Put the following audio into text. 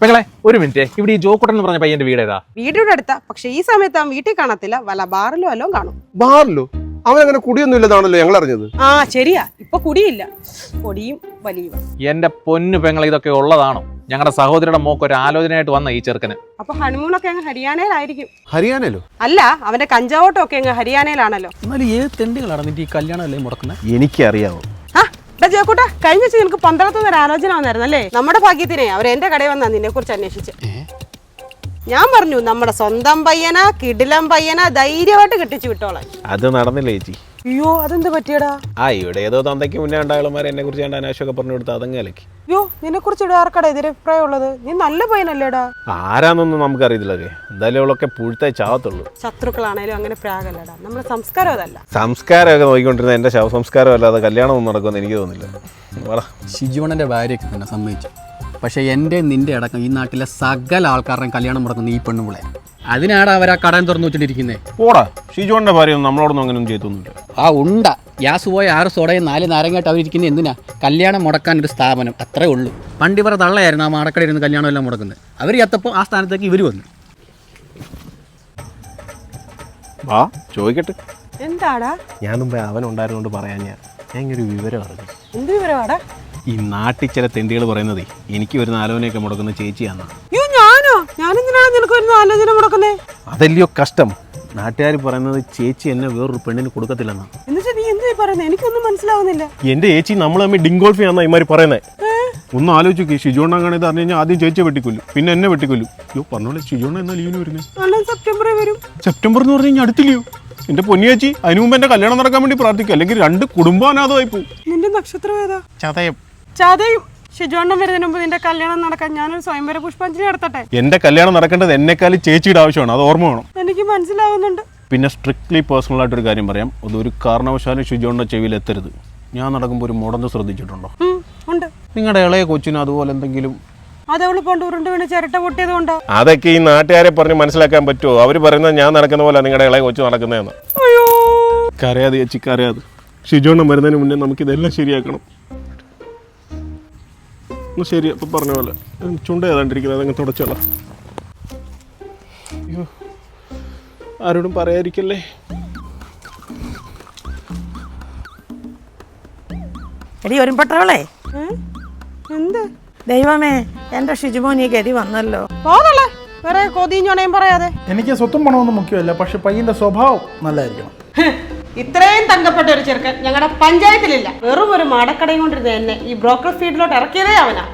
പെങ്ങളെ ഒരു മിനിറ്റ്. ഇവിടെ ഈ ജോക്കുട്ടൻ എന്ന് പറഞ്ഞ പയ്യന്റെ വീട് ഏതാ? വീടിവിടെ അടുത്ത. പക്ഷെ ഈ സമയത്ത് അവൻ വീട്ടിൽ കാണത്തില്ല. വല്ല ബാറിലോ അല്ലോ കാണും. ബാറിലോ? അവൻ അങ്ങനെ കുടിയൊന്നും ഇല്ലതാണല്ലോ ഞങ്ങൾ അറിഞ്ഞത് ആ ശരിയാ. ഇപ്പൊ കുടിയില്ല. പൊടിയും വലിയും. എന്റെ പൊന്നു പെങ്ങളെ ഇതൊക്കെ ഉള്ളതാണോ? ഞങ്ങളുടെ സഹോദരിയുടെ മോക്ക് ഒരു ആലോചനയായിട്ട് വന്ന ഈ ചെറുക്കന്. അപ്പൊ ഹണിമൂണൊക്കെ അങ്ങ് ഹരിയാനയിലായിരിക്കും. ഹരിയാനയിലോ? അല്ല അവന്റെ കഞ്ചാവോട്ടം ഒക്കെ അങ്ങ് ഹരിയാനയിലാണല്ലോ. എന്നാലും ഏത് തെണ്ടികളാണ് നിന്റെ ഈ കല്യാണം അല്ലേ മുടക്കുന്നത് എനിക്കറിയാവോ? ജയക്കൂട്ട കഴിഞ്ഞ വെച്ച് നിനക്ക് പന്തളത്തുനിന്ന് ഒരു ആലോചന വന്നായിരുന്നു അല്ലേ? നമ്മുടെ ഭാഗ്യത്തിനെ അവർ എന്റെ കടയിൽ വന്നാ നിന്നെ കുറിച്ച് അന്വേഷിച്ച് ഞാൻ പറഞ്ഞു നമ്മുടെ സ്വന്തം പയ്യനാ കിടിലം പയ്യനാ ധൈര്യമായിട്ട് കെട്ടിച്ചു വിട്ടോളാം അത് നടന്നില്ല ചേച്ചി? അയ്യോ അതെന്ത് പറ്റിയടാ? ആ ഇവിടെ ഏതോ തന്തയ്ക്ക് മുന്നേ ഉണ്ടായുള്ളമാരെ എന്നെ കുറിച്ച് കണ്ട അനാശമൊക്കെ പറഞ്ഞു കൊടുത്ത അതങ്ങ് അലക്കി. അയ്യോ നിന്നെ കുറിച്ച് ഇവിടെ ആർക്കടാ എതിരഭിപ്രായം ഉള്ളത് നീ നല്ല പയ്യനല്ലേടാ. ആരാന്നൊന്നും നമുക്കറിയത്തില്ലല്ലേ എന്തായാലും ഇവളൊക്കെ പുഴുത്തേ ചാവത്തുള്ളൂ. ശത്രുക്കളാണേലും അങ്ങനെ പ്രാഗല്ലടാ. നമ്മുടെ സംസ്കാരം അതല്ല. സംസ്കാരമൊക്കെ നോക്കിക്കൊണ്ടിരുന്ന എന്റെ ശവസംസ്കാരം അല്ലാതെ കല്യാണമൊന്നും നടക്കുമെന്ന് എനിക്ക് തോന്നുന്നില്ല. വാടാ. ഷിജുവണ്ണന്റെ ഭാര്യയൊക്കെ തന്നെ സമ്മതിച്ചു. പക്ഷേ എന്റെ നിന്റെ അടക്കം ഈ നാട്ടിലെ സകല ആൾക്കാരുടെയും കല്യാണം മുടക്കുന്ന ഈ പെണ്ണുപിളെ അതിനാണ് അവർ ആ കടം തുറന്നു വെച്ചിട്ടിരിക്കുന്നത് ഓടാ ഷിജോന്റെ ഭാര്യയൊന്നും നമ്മളോടൊന്നും അങ്ങനെയൊന്നും ചെയ്തൊന്നുമില്ല ആ ഉണ്ട. ഗ്യാസ് പോയ ആറ് സോഡയും നാല് നാരങ്ങായിട്ട് അവരിക്കുന്ന എന്തിനാ? കല്യാണം മുടക്കാൻ ഒരു സ്ഥാപനം. അത്രേ ഉള്ളൂ. പണ്ടിവർ തള്ളയായിരുന്നു ആ മാടക്കടയിൽ ഇരുന്ന് കല്യാണം എല്ലാം മുടക്കുന്നത്. അവർ ചത്തപ്പോൾ ആ സ്ഥാനത്തേക്ക് ഇവർ വന്നു. വാ ചോദിക്കട്ടെ. എന്താടാ? ഞാൻ മുമ്പേ അവൻ ഉണ്ടായിരുന്നോണ്ട് പറയാൻ ഞാൻ ഞാൻ ഇങ്ങനെ ഒരു വിവരം അറിഞ്ഞു. എന്ത് വിവരമാടാ ഈ നാട്ടിൽ ചില തെണ്ടികൾ പറയുന്നതേ എനിക്ക് ഒരു നാലോനെയൊക്കെ മുടക്കുന്ന ചേച്ചിയാന്നാ. അയ്യോ ഞാനോ? ഞാനെന്തിനാണ് നിനക്ക് ഒരു നാലോചന മുടക്കുന്നേ? അതല്ലയോ കഷ്ടം? നാട്ടുകാർ പറയുന്നത് ചേച്ചി എന്നെ വേറൊരു പെണ്ണിന് കൊടുക്കത്തില്ലെന്നാ. എന്നുവെച്ചാ നീ എന്ത് പറയുന്നത് എനിക്കൊന്നും മനസ്സിലാവുന്നില്ല. എന്റെ ചേച്ചി നമ്മൾ തമ്മിൽ ഡിങ്കോൾഫി ആണെന്നാ ഇമാര് പറയുന്നത് ഒന്ന് ആലോചിക്കും ഷിജോണ്ണാണ് ഇത് അറിഞ്ഞു കഴിഞ്ഞാൽ ആദ്യം ചേച്ചി വെട്ടിക്കൊല്ലും പിന്നെ എന്നെ വെട്ടിക്കൊല്ലും. അയ്യോ പറഞ്ഞോളെ ഷിജോണ്ണ എന്നാ ലീവിന് വരുന്നത് സെപ്റ്റംബറിൽ വരും. സെപ്റ്റംബർ എന്ന് പറഞ്ഞു കഴിഞ്ഞാൽ അടുത്തില്ലയോ എന്റെ പൊന്നിയേച്ചി അതിനു മുമ്പ് എന്റെ കല്യാണം നടക്കാൻ വേണ്ടി പ്രാർത്ഥിക്കുക അല്ലെങ്കിൽ രണ്ട് കുടുംബാനാഥമായി പോകും നിന്റെ നക്ഷത്രം ഏതാ? ചതയം. ചതയും. ഷിജോണ്ണം വരുന്നതിന് മുമ്പ് നിന്റെ കല്യാണം നടക്കാൻ ഞാനൊരു സ്വയംവര പുഷ്പാഞ്ജലി നടത്തട്ടെ? എന്റെ കല്യാണം നടക്കേണ്ടത് എന്നെക്കാളും ചേച്ചിയുടെ ആവശ്യമാണ്. അത് ഓർമ്മ വേണം. എനിക്ക് മനസ്സിലാവുന്നുണ്ട്. പിന്നെ സ്ട്രിക്ട്ലി പേഴ്സണൽ ആയിട്ടൊരു കാര്യം പറയാം. അതൊരു കാരണവശാലും ഷിജോണിന്റെ ചെവിയിൽ എത്തരുത്. ഞാൻ നടക്കുമ്പോൾ ഒരു മുടന്ന് ശ്രദ്ധിച്ചിട്ടുണ്ടോ? ഉണ്ട്. നിങ്ങളുടെ ഇളയ കൊച്ചിന് അതുപോലെ എന്തെങ്കിലും? അതവൾ പണ്ട് ഉരുണ്ട് വീണ് ചിരട്ട പൊട്ടിയത് കൊണ്ടാ? അതൊക്കെ ഈ നാട്ടുകാരെ പറഞ്ഞ് മനസ്സിലാക്കാൻ പറ്റുമോ അവർ പറയുന്നത് ഞാൻ നടക്കുന്ന പോലെ നിങ്ങളുടെ ഇളയ കൊച്ചു നടക്കുന്നതെന്ന്. അയ്യോ. കരയാതെ ചേച്ചി കരയാതെ. ഷിജോണ്ണം വരുന്നതിന് മുന്നേ നമുക്ക് ഇതെല്ലാം ശരിയാക്കണം. ഒന്ന് ശരി അപ്പം പറഞ്ഞ പോലെ. ചുണ്ട ഏതാണ്ടിരിക്കുന്നത്? അതങ്ങ് തുടച്ചോളാം. അയ്യോ. ആരോടും പറയാതിരിക്കല്ലേ? എടി ഒരുമ്പെട്ടവളെ? എന്ത്? ദൈവമേ എന്റെ ഷിജുമോൻ ഈ ഗതി വന്നല്ലോ. പോതല്ലേ വേറെ കൊതിഞ്ഞോണയും പറയാതെ. എനിക്ക് സ്വത്തും പണമൊന്നും മുഖ്യമല്ല പക്ഷെ പയ്യന്റെ സ്വഭാവം നല്ലായിരിക്കണം ഇത്രയും തങ്കപ്പെട്ട ഒരു ചെറുക്കൻ ഞങ്ങളുടെ പഞ്ചായത്തിലില്ല. വെറും ഒരു മടക്കടയും കൊണ്ടിരുന്ന എന്നെ ഈ ബ്രോക്കർ ഫീൽഡിലോട്ട് ഇറക്കിയതേ അവനാ.